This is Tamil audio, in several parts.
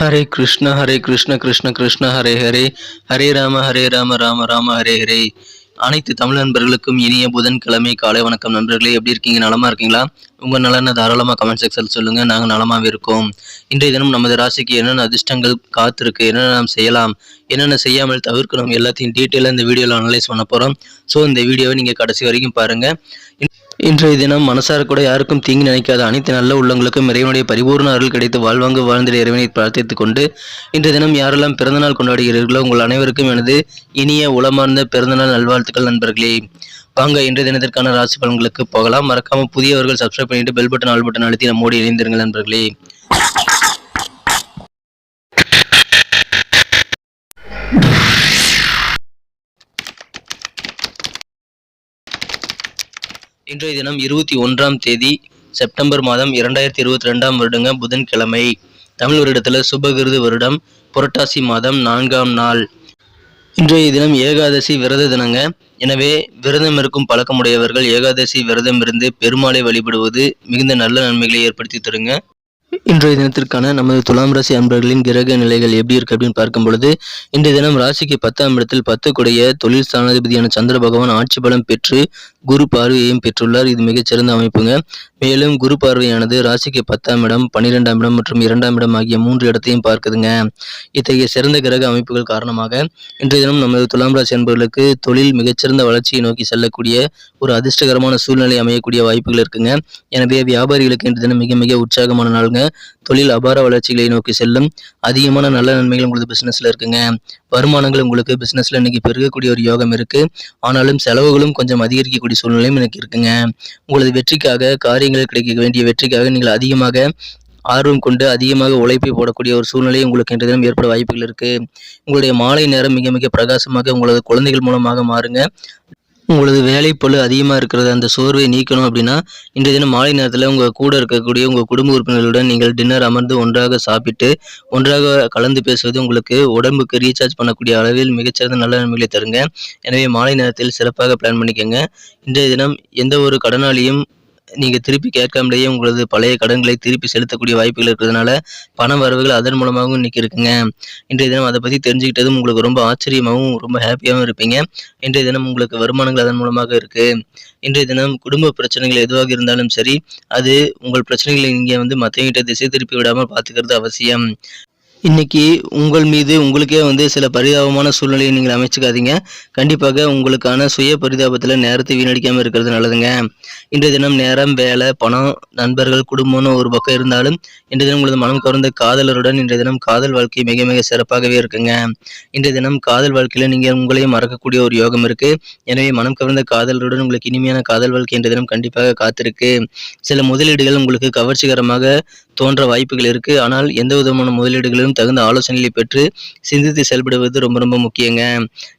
ஹரே கிருஷ்ண ஹரே கிருஷ்ண கிருஷ்ண கிருஷ்ண ஹரே ஹரே. ஹரே ராம ஹரே ராம ராம ராம ஹரே ஹரே. அனைத்து தமிழ் நண்பர்களுக்கும் இனிய புதன்கிழமை காலை வணக்கம் நண்பர்களே. எப்படி இருக்கீங்க? நலமா இருக்கீங்களா? உங்க நலனை தாராளமாக கமெண்ட் செக்ஷன் சொல்லுங்க. நாங்கள் நலமாக இருக்கோம். இன்றைய தினம் நமது ராசிக்கு என்னென்ன அதிர்ஷ்டங்கள் காத்திருக்கு? என்னென்ன நாம் செய்யலாம்? என்னென்ன செய்யாமல் தவிர்க்கணும்? எல்லாத்தையும் டீட்டெயிலாக இந்த வீடியோவில் அனலைஸ் பண்ண போகிறோம் ஸோ இந்த வீடியோவை நீங்கள் கடைசி வரைக்கும் பாருங்கள் இன்றைய தினம் மனசார கூட யாருக்கும் தீங்கு நினைக்காத அனைத்து நல்ல உள்ளங்களுக்கும் இறைவனுடைய பரிபூர்ண அருள் கிடைத்து வாழ்வாங்கு வாழ்ந்திட இறைவனை பிரார்த்தித்துக் கொண்டு இன்றைய தினம் யாரெல்லாம் பிறந்தநாள் கொண்டாடுகிறீர்களோ உங்கள் அனைவருக்கும் எனது இனிய உளமார்ந்த பிறந்தநாள் நல்வாழ்த்துக்கள் நண்பர்களே. வாங்க இன்றைய தினத்திற்கான ராசி பலன்களுக்கு போகலாம். மறக்காம புதியவர்கள் சப்ஸ்கிரைப் பண்ணிட்டு பெல் பட்டன் ஆல் பட்டன் அழுத்தி நம்மோடு இணைந்திருங்கள் நண்பர்களே. இன்றைய தினம் இருபத்தி ஒன்றாம் தேதி செப்டம்பர் மாதம் இரண்டாயிரத்தி இருபத்தி ரெண்டாம் வருடங்க புதன்கிழமை. தமிழ் வருடத்தில் சுபகிருது வருடம் புரட்டாசி மாதம் நான்காம் நாள். இன்றைய தினம் ஏகாதசி விரத தினங்க. எனவே விரதம் இருக்கும் பழக்கமுடையவர்கள் ஏகாதசி விரதம் இருந்து பெருமாளை வழிபடுவது மிகுந்த நல்ல நன்மைகளை ஏற்படுத்தி தருங்க. இன்றைய தினத்திற்கான நமது துலாம் ராசி அன்பர்களின் கிரக நிலைகள் எப்படி இருக்கு அப்படின்னு பார்க்கும் பொழுது இன்றைய தினம் ராசிக்கு பத்தாம் இடத்தில் பத்து கூடிய தொழில் ஸ்தானாதிபதியான சந்திர பகவான் ஆட்சி பலம் பெற்று குரு பார்வையையும் பெற்றுள்ளார். இது மிகச்சிறந்த அமைப்புங்க. மேலும் குரு பார்வையானது ராசிக்கு பத்தாம் இடம் பன்னிரெண்டாம் இடம் மற்றும் இரண்டாம் இடம் ஆகிய மூன்று இடத்தையும் பார்க்குதுங்க. இத்தகைய சிறந்த கிரக அமைப்புகள் காரணமாக இன்றைய தினம் நமது துலாம் ராசி அன்பர்களுக்கு தொழில் மிகச்சிறந்த வளர்ச்சியை நோக்கி செல்லக்கூடிய ஒரு அதிர்ஷ்டகரமான சூழ்நிலை அமையக்கூடிய வாய்ப்புகள் இருக்குங்க. எனவே வியாபாரிகளுக்கு இன்றைய தினம் மிக மிக உற்சாகமான நாளுங்க. தொழில் அபார வளர்ச்சிகளை நோக்கி செல்லும் அதிகமான நல்ல நன்மைகள் உங்களுக்கு பிஸ்னஸில் இருக்குங்க. வருமானங்கள் உங்களுக்கு பிஸ்னஸில் இன்னைக்கு பெருகக்கூடிய ஒரு யோகம் இருக்கு. ஆனாலும் செலவுகளும் கொஞ்சம் அதிகரிக்கக்கூடிய சூழ்நிலையும் எனக்கு இருக்குங்க. உங்களது வெற்றிக்காக காரியங்கள் கிடைக்க வேண்டிய வெற்றிக்காக நீங்கள் அதிகமாக ஆர்வம் கொண்டு அதிகமாக உழைப்பை போடக்கூடிய ஒரு சூழ்நிலை உங்களுக்கு இன்றைய தினம் ஏற்பட வாய்ப்புகள் இருக்கு. உங்களுடைய மாலை நேரம் மிக மிக பிரகாசமாக உங்களது குழந்தைகள் மூலமாக மாறுங்க. உங்களது வேலைப்பழு அதிகமாக இருக்கிறது அந்த சோர்வை நீக்கணும் அப்படின்னா இன்றைய தினம் மாலை நேரத்தில் உங்கள் கூட இருக்கக்கூடிய உங்கள் குடும்ப உறுப்பினர்களுடன் நீங்கள் டின்னர் அமர்ந்து ஒன்றாக சாப்பிட்டு ஒன்றாக கலந்து பேசுவது உங்களுக்கு உடம்புக்கு ரீசார்ஜ் பண்ணக்கூடிய அளவில் மிகச்சிறந்த நல்ல நன்மைகளை தருங்க. எனவே மாலை நேரத்தில் சிறப்பாக பிளான் பண்ணிக்கோங்க. இன்றைய தினம் எந்த ஒரு கடனாளியும் நீங்கள் திருப்பி கேட்காமலேயே உங்களது பழைய கடன்களை திருப்பி செலுத்தக்கூடிய வாய்ப்புகள் இருக்கிறதுனால பண வரவுகள் அதன் மூலமாகவும் இன்னைக்கு இருக்குங்க இன்றைய தினம் அதை பற்றி தெரிஞ்சுக்கிட்டதும் உங்களுக்கு ரொம்ப ஆச்சரியமாகவும் ரொம்ப ஹாப்பியாகவும் இருப்பீங்க. இன்றைய தினம் உங்களுக்கு வருமானங்கள் அதன் மூலமாக இருக்கு. இன்றைய தினம் குடும்ப பிரச்சனைகள் எதுவாக இருந்தாலும் சரி அது உங்கள் பிரச்சனைகளை நீங்கள் வந்து மற்றவங்கிட்ட திசை திருப்பி விடாமல் பார்த்துக்கிறது அவசியம். இன்னைக்கு உங்கள் மீது உங்களுக்கே வந்து சில பரிதாபமான சூழ்நிலையை நீங்கள் அமைச்சுக்காதீங்க. கண்டிப்பாக உங்களுக்கான சுய பரிதாபத்தில் நேரத்தை வீணடிக்காமல் இருக்கிறது நல்லதுங்க. இன்றைய தினம் நேரம் வேலை பணம் நண்பர்கள் குடும்பம்னு ஒரு பக்கம் இருந்தாலும் இன்றைய தினம் உங்களது மனம் கவர்ந்த காதலருடன் இன்றைய தினம் காதல் வாழ்க்கை மிக மிக சிறப்பாகவே இருக்குங்க. இன்றைய தினம் காதல் வாழ்க்கையில் நீங்கள் உங்களையும் மறக்கக்கூடிய ஒரு யோகம் இருக்கு. எனவே மனம் கவர்ந்த காதலருடன் உங்களுக்கு இனிமையான காதல் வாழ்க்கை இன்றைய தினம் கண்டிப்பாக காத்திருக்கு. சில முதலீடுகள் உங்களுக்கு கவர்ச்சிகரமாக தோன்ற வாய்ப்புகள் இருக்கு. ஆனால் எந்த விதமான முதலீடுகளிலும் தகுந்த ஆலோசனைகளை பெற்று சிந்தித்து செயல்படுவது ரொம்ப ரொம்ப முக்கியங்க.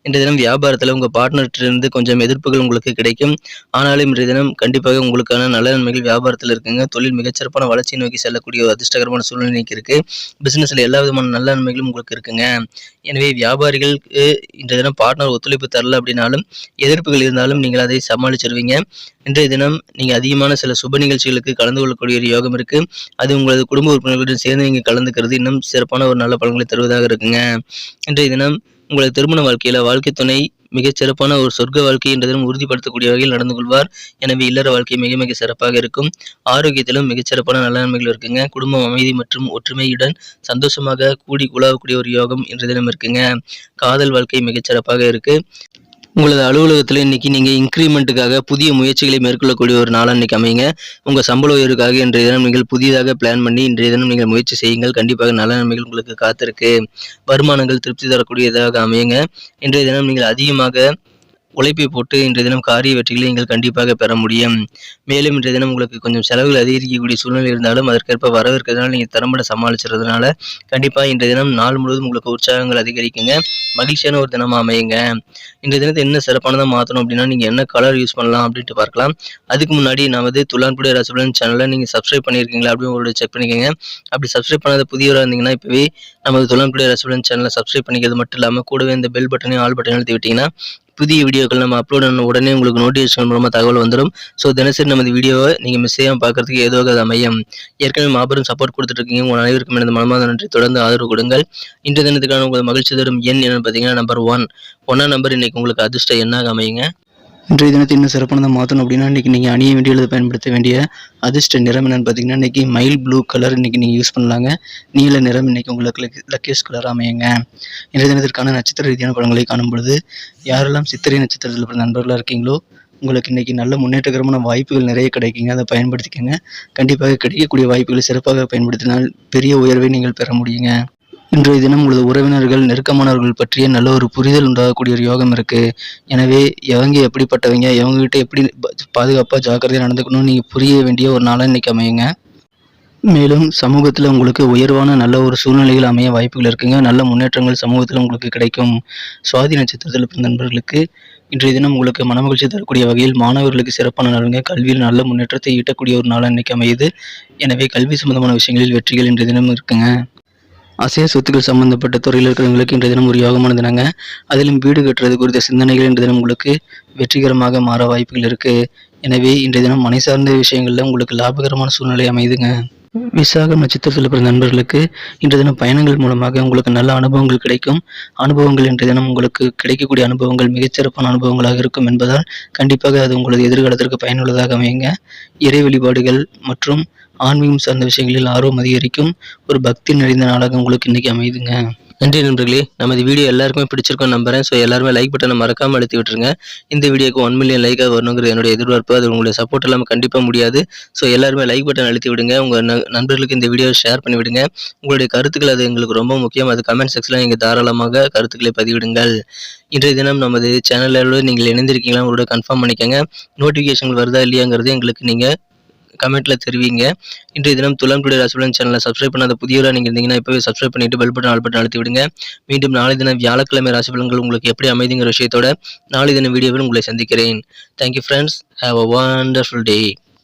இன்றைய தினம் வியாபாரத்தில் உங்கள் பார்ட்னர்கிட்ட கொஞ்சம் எதிர்ப்புகள் உங்களுக்கு கிடைக்கும். ஆனாலும் இன்றைய தினம் கண்டிப்பாக உங்களுக்கான நல்ல நன்மைகள் வியாபாரத்தில் இருக்குங்க. தொழில் மிகச்சிறப்பான வளர்ச்சியை நோக்கி செல்லக்கூடிய ஒரு அதிர்ஷ்டகரமான சூழ்நிலைக்கு இருக்கு. பிசினஸ்ல எல்லா விதமான நல்ல நன்மைகளும் உங்களுக்கு இருக்குங்க. எனவே வியாபாரிகளுக்கு இன்றைய தினம் பார்ட்னர் ஒத்துழைப்பு தரல அப்படின்னாலும் எதிர்ப்புகள் இருந்தாலும் நீங்கள் அதை சமாளிச்சிருவீங்க. இன்றைய தினம் நீங்கள் அதிகமான சில சுப நிகழ்ச்சிகளுக்கு கலந்து கொள்ளக்கூடிய ஒரு யோகம் இருக்கு. அது உங்களது குடும்ப உறுப்பினர்களுடன் சேர்ந்து நீங்கள் கலந்துக்கிறது இன்னும் சிறப்பான ஒரு நல்ல பலன்களை தருவதாக இருக்குங்க. இன்றைய தினம் உங்களது திருமண வாழ்க்கையில வாழ்க்கை துணை மிகச் சிறப்பான ஒரு சொர்க்க வாழ்க்கை என்ற தினம் உறுதிப்படுத்தக்கூடிய வகையில் நடந்து கொள்வார். எனவே இல்லற வாழ்க்கை மிக மிக சிறப்பாக இருக்கும். ஆரோக்கியத்திலும் மிகச்சிறப்பான நல்ல நன்மைகள் இருக்குங்க. குடும்பம் அமைதி மற்றும் ஒற்றுமையுடன் சந்தோஷமாக கூடி உலாவக்கூடிய ஒரு யோகம் இன்றைய தினம் இருக்குங்க. காதல் வாழ்க்கை மிகச் சிறப்பாக இருக்கு. உங்களது அலுவலகத்தில் இன்னைக்கு நீங்கள் இன்க்ரிமெண்ட்டுக்காக புதிய முயற்சிகளை மேற்கொள்ளக்கூடிய ஒரு நாளாக இன்றைக்கி அமைங்க உங்கள் சம்பள உயர்வுக்காக இன்றைய தினம் நீங்கள் புதியதாக பிளான் பண்ணி இன்றைய தினம் நீங்கள் முயற்சி செய்யுங்கள். கண்டிப்பாக நல்ல நன்மைகள் உங்களுக்கு காத்திருக்கு. வருமானங்கள் திருப்தி தரக்கூடியதாக அமையுங்க. இன்றைய தினம் நீங்கள் அதிகமாக உழைப்பை போட்டு இன்றைய தினம் காரிய வெற்றிகளை நீங்கள் கண்டிப்பாக பெற முடியும். மேலும் இன்றைய தினம் உங்களுக்கு கொஞ்சம் செலவுகள் அதிகரிக்கக்கூடிய சூழ்நிலை இருந்தாலும் அதற்கேற்ப வரவிருக்கிறதுனால நீங்கள் திறம்பட சமாளிச்சுறதுனால கண்டிப்பாக இன்றைய தினம் நாள் முழுவதும் உங்களுக்கு உற்சாகங்கள் அதிகரிக்குங்க. மகிழ்ச்சியான ஒரு தினமாக அமையுங்க. இன்றைய தினத்தை என்ன சிறப்பானதாக மாற்றணும் அப்படின்னா நீங்கள் என்ன கலர் யூஸ் பண்ணலாம் அப்படின்ட்டு பார்க்கலாம். அதுக்கு முன்னாடி நமது துலான்புடைய ரசபலன் சேனலை நீங்கள் சப்ஸ்கிரைப் பண்ணியிருக்கீங்களா அப்படின்னு உங்களோட செக் பண்ணிக்கோங்க. அப்படி சப்ஸ்கிரைப் பண்ணாத புதியவராக இருந்தீங்கன்னா இப்போவே நமது துலான்புடைய ரசபலன் சேனலை சப்ஸ்கிரைப் பண்ணிக்கிறது மட்டும் இல்லாமல் கூடவே இந்த பெல் பட்டனையும் ஆல் பட்டனையும் அழுத்தி விட்டிங்கன்னா புதிய வீடியோக்கள் நம்ம அப்லோட் பண்ண உடனே உங்களுக்கு நோட்டிஃபிகேஷன் மூலமாக தகவல் வந்துடும் ஸோ தினசரி நமது வீடியோவை நீங்கள் மிஸ் செய்யாமல் பார்க்கறதுக்கு ஏதோ அது அமையும். ஏற்கனவே மாபெரும் சப்போர்ட் கொடுத்துட்ருக்கீங்க உங்கள் அனைவருக்கும் எனது மனமார்ந்த நன்றி தொடர்ந்து ஆதரவு கொடுங்கள். இன்றைய தினத்துக்கான உங்கள் மகிழ்ச்சி தரும் எண் என்னன்னு பார்த்தீங்கன்னா நம்பர் ஒன் ஒன்றாம் நம்பர் இன்னைக்கு உங்களுக்கு அதிர்ஷ்ட எண்ணாக அமையுங்க. இன்றைய தினத்தை இன்னும் சிறப்பானதாக மாற்றணும் அப்படின்னா இன்றைக்கி நீங்கள் அணிய வேண்டியதை பயன்படுத்த வேண்டிய அதிர்ஷ்ட நிறம் என்னென்னு பார்த்தீங்கன்னா இன்றைக்கி மைல் ப்ளூ கலர் இன்றைக்கி நீங்கள் யூஸ் பண்ணலாங்க. நீல நிறம் இன்றைக்கி உங்களுக்கு லக்கேஸ் கலர் அமையுங்க. இன்றைய தினத்திற்கான நட்சத்திர ரீதியான படங்களை காணும் பொழுது யாரெல்லாம் சித்திரை நட்சத்திரத்தில் பிறந்த நண்பர்களாக இருக்கீங்களோ உங்களுக்கு இன்றைக்கி நல்ல முன்னேற்றகரமான வாய்ப்புகள் நிறைய கிடைக்குங்க. அதை பயன்படுத்திக்கங்க. கண்டிப்பாக கிடைக்கக்கூடிய வாய்ப்புகளை சிறப்பாக பயன்படுத்தினால் பெரிய உயர்வை நீங்கள் பெற முடியுங்க. இன்றைய தினம் உங்களது உறவினர்கள் நெருக்கமானவர்கள் பற்றிய நல்ல ஒரு புரிதல் உண்டாகக்கூடிய ஒரு யோகம் இருக்கு. எனவே எவங்க எப்படிப்பட்டவங்க எவங்ககிட்ட எப்படி பாதுகாப்பாக ஜாக்கிரதையாக நடந்துக்கணும்னு நீங்கள் புரிய வேண்டிய ஒரு நாளாக இன்னைக்கு அமையுங்க. மேலும் சமூகத்தில் உங்களுக்கு உயர்வான நல்ல ஒரு சூழ்நிலைகள் அமைய வாய்ப்புகள் இருக்குங்க. நல்ல முன்னேற்றங்கள் சமூகத்தில் உங்களுக்கு கிடைக்கும். சுவாதி நட்சத்திரத்தில் பிறந்த நண்பர்களுக்கு இன்றைய தினம் உங்களுக்கு மனமகிழ்ச்சி தரக்கூடிய வகையில் மாணவர்களுக்கு சிறப்பான நலன்கள் கல்வியில் நல்ல முன்னேற்றத்தை ஈட்டக்கூடிய ஒரு நாளாக இன்னைக்கு அமையுது. எனவே கல்வி சம்பந்தமான விஷயங்களில் வெற்றிகள் இன்றைய தினம் இருக்குங்க. அசைய சொத்துக்கள் சம்பந்தப்பட்ட துறையில் இருக்கிறவங்களுக்கு இன்றைய தினம் ஒரு யோகமான தினங்க அதிலும் வீடு கட்டுறது குறித்த சிந்தனைகள் இன்றைய தினம் உங்களுக்கு வெற்றிகரமாக மாற வாய்ப்புகள் இருக்கு. எனவே இன்றைய தினம் மனை சார்ந்த விஷயங்கள்ல உங்களுக்கு லாபகரமான சூழ்நிலை அமையுதுங்க விசாகம் நட்சத்திரத்தில் பிறந்த நண்பர்களுக்கு இன்றைய தினம் பயணங்கள் மூலமாக உங்களுக்கு நல்ல அனுபவங்கள் கிடைக்கும். அனுபவங்கள் இன்றைய தினம் உங்களுக்கு கிடைக்கக்கூடிய அனுபவங்கள் மிகச்சிறப்பான அனுபவங்களாக இருக்கும் என்பதால் கண்டிப்பாக அது உங்களது எதிர்காலத்திற்கு பயனுள்ளதாக அமையுங்க. இறை வழிபாடுகள் மற்றும் ஆன்மீகம் சார்ந்த விஷயங்களில் ஆர்வம் அதிகரிக்கும். ஒரு பக்தி நிறைந்த நாளாக உங்களுக்கு இன்றைக்கி அமையுதுங்க நன்றி நண்பர்களே. நமது வீடியோ எல்லாருக்குமே பிடிச்சிருக்கோம் நம்புறேன். ஸோ எல்லாருமே லைக் பட்டனை மறக்காமல் அழுத்தி விட்டுருங்க. இந்த வீடியோக்கு ஒன் மில்லியன் லைக்காக வரணுங்கிற என்னுடைய எதிர்பார்ப்பு. அது உங்களுடைய சப்போர்ட் இல்லாமல் கண்டிப்பாக முடியாது. ஸோ எல்லாருமே லைக் பட்டன் அழுத்தி விடுங்க. உங்கள் நண்பர்களுக்கு இந்த வீடியோவை ஷேர் பண்ணி விடுங்க. உங்களுடைய கருத்துக்கள் அது எங்களுக்கு ரொம்ப முக்கியம். அது கமெண்ட் செக்ஷனில் நீங்கள் தாராளமாக கருத்துக்களை பதிவிடுங்கள். இன்றைய தினம் நமது சேனலில் நீங்கள் இணைந்திருக்கீங்களா? உங்களோட கன்ஃபார்ம் பண்ணிக்கோங்க. நோட்டிஃபிகேஷன் வருதா இல்லையாங்கிறது எங்களுக்கு நீங்கள் கமெண்ட்ல தெரிவிங்க. இன்றைய தினம் துலாம் டுடே ராசிபலன் சேனலை சப்ஸ்கிரைப் பண்ணாத புதியவராக நீங்கள் இருந்தீங்கன்னா இப்போவே சப்ஸ்கிரைப் பண்ணிட்டு பெல் பட்டன் ஆல் பட்டன் அழுத்தி விடுங்க. மீண்டும் நாளை தினம் வியாழக்கிழமை ராசிபலன்கள் உங்களுக்கு எப்படி அமைதிங்கிற விஷயத்தோட நாளை தினம் வீடியோவில் உங்களை சந்திக்கிறேன். Thank you friends have a wonderful day